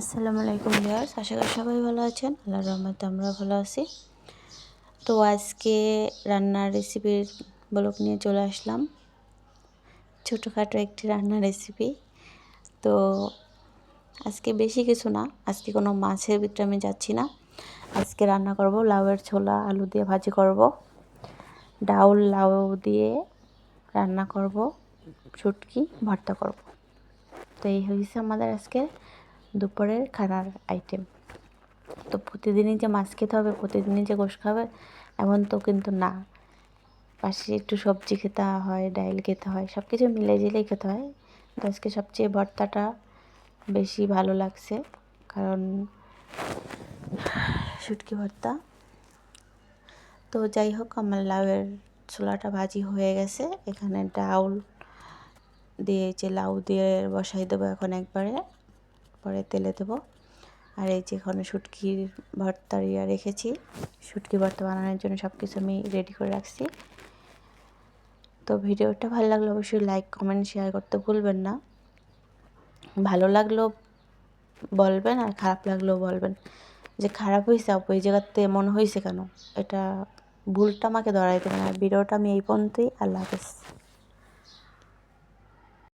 আসসালামু আলাইকুম ভিউয়ার্স, আশা করি সবাই ভালো আছেন। আল্লাহর রহমতে আমরা ভালো আছি। তো আজকে রান্নার রেসিপির ব্লগ নিয়ে চলে আসলাম। ছোটোখাটো একটি রান্নার রেসিপি তো আজকে বেশি কিছু না, আজকে কোনো মাছের ভিতরে আমি যাচ্ছি না। আজকে রান্না করব লাউয়ের ছোলা, আলু দিয়ে ভাজি করব। ডাউল লাউ দিয়ে রান্না করব, শুটকি, ভর্তা করব। তো এই হয়েছে আমাদের আজকে দুপুরের খানার আইটেম তো প্রতিদিনই যে মাছ খেতে হবে, প্রতিদিনই যে গোশ খাবে, এমন তো কিন্তু না। পাশে একটু সবজি খেতে হয়, ডাইল খেতে হয় সব কিছু মিলে জিলেই খেতে হয়। তো আজকে সবচেয়ে ভর্তাটা বেশি ভালো লাগছে, কারণ শুটকি ভর্তা। তো যাই হোক, আমার লাউয়ের ছোলাটা ভাজি হয়ে গেছে। এখানে ডাউল দিয়ে, যে লাউ দিয়ে বসাই দেবো এখন একবারে। পরে তেলে দেবো। আর এই যে এখানে শুটকির ভর্তা ইয়া রেখেছি। শুটকি ভর্তা বানানোর জন্য সব কিছু আমি রেডি করে রাখছি। তো ভিডিওটা ভালো লাগলে অবশ্যই লাইক কমেন্ট শেয়ার করতে ভুলবেন না। ভালো লাগলেও বলবেন আর খারাপ লাগলেও বলবেন। যে খারাপ হয়েছে এই জায়গাতে এমন হয়েছে কেন? এটা ভুলটা আমাকে ধরাই দেবেন আর ভিডিওটা আমি এই পর্যন্তই। আল্লাহ হাফেজ।